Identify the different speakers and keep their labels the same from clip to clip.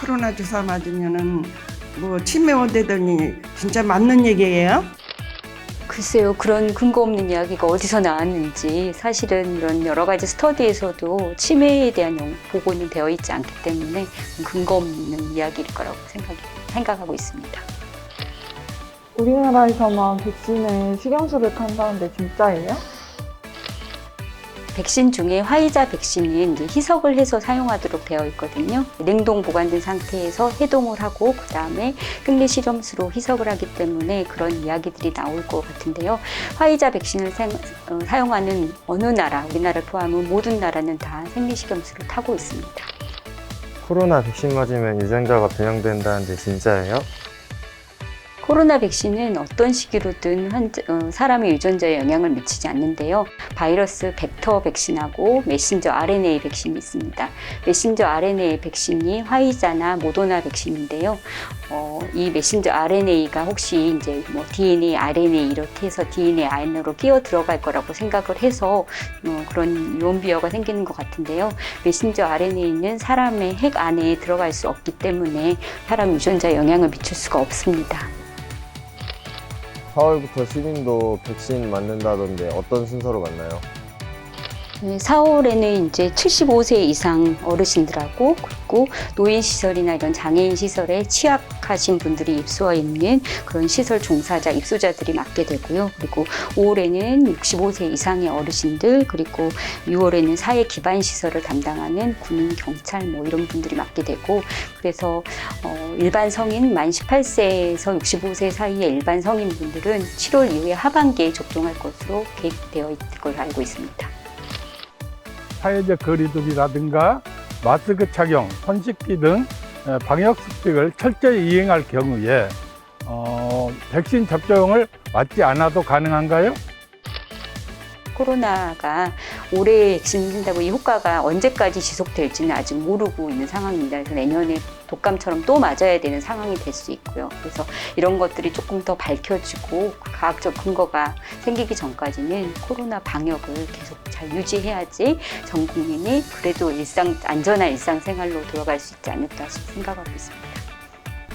Speaker 1: 코로나 주사 맞으면은 뭐 치매 온다더니 진짜 맞는 얘기예요?
Speaker 2: 글쎄요, 그런 근거 없는 이야기가 어디서 나왔는지 사실은 이런 여러 가지 스터디에서도 치매에 대한 연- 보고는 되어 있지 않기 때문에 근거 없는 이야기일 거라고 생각, 생각하고 있습니다.
Speaker 3: 우리나라에서만 백신에 식염수를 탄다는데 진짜예요?
Speaker 2: 백신 중에 화이자 백신은 이제 희석을 해서 사용하도록 되어 있거든요. 냉동 보관된 상태에서 해동을 하고 그 다음에 흉내 실험수로 희석을 하기 때문에 그런 이야기들이 나올 것 같은데요. 화이자 백신을 사- 어, 사용하는 어느 나라, 우리나라를 포함한 모든 나라는 다 생리 식염수를 타고 있습니다.
Speaker 4: 코로나 백신 맞으면 유전자가 변형된다는데 진짜예요?
Speaker 2: 코로나 백신은 어떤 시기로든 환자- 어, 사람의 유전자에 영향을 미치지 않는데요. 바이러스 벡터 백신하고 메신저 RNA 백신이 있습니다. 메신저 RNA 백신이 화이자나 모더나 백신인데요. 어, 이 메신저 RNA가 혹시 이제 뭐 DNA, RNA 이렇게 해서 DNA 안으로 끼어 들어갈 거라고 생각을 해서 어, 그런 유언 비어가 생기는 것 같은데요. 메신저 RNA는 사람의 핵 안에 들어갈 수 없기 때문에 사람 유전자에 영향을 미칠 수가 없습니다.
Speaker 4: 4월부터 시민도 백신 맞는다던데 어떤 순서로 맞나요?
Speaker 2: 네, 4월에는 이제 75세 이상 어르신들하고 그리고 노인 시설이나 이런 장애인 시설에 취약하신 분들이 입소해 있는 그런 시설 종사자 입소자들이 맞게 되고요. 그리고 5월에는 65세 이상의 어르신들 그리고 6월에는 사회 기반 시설을 담당하는 군인, 경찰 뭐 이런 분들이 맞게 되고 그래서 어, 일반 성인 만 18세에서 65세 사이의 일반 성인 분들은 7월 이후에 하반기에 접종할 것으로 계획되어 있는 걸로 알고 있습니다.
Speaker 5: 사회적 거리두기라든가 마스크 착용, 손 씻기 등 어, 방역 수칙을 철저히 이행할 경우에 어, 백신 접종을 맞지 않아도 가능한가요?
Speaker 2: 코로나가 올해 백신 맞는다고 이 효과가 언제까지 지속될지는 아직 모르고 있는 상황입니다. 그래서 내년에 독감처럼 또 맞아야 되는 상황이 될 수 있고요. 그래서 이런 것들이 조금 더 밝혀지고 과학적 근거가 생기기 전까지는 코로나 방역을 계속 잘 유지해야지 전 국민이 그래도 일상 안전한 일상생활로 돌아갈 수 있지 않을까 생각하고 있습니다.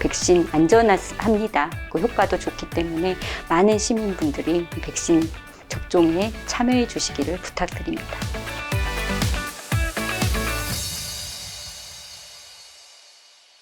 Speaker 2: 백신 안전합니다. 그 효과도 좋기 때문에 많은 시민분들이 백신 접종에 참여해 주시기를 부탁드립니다.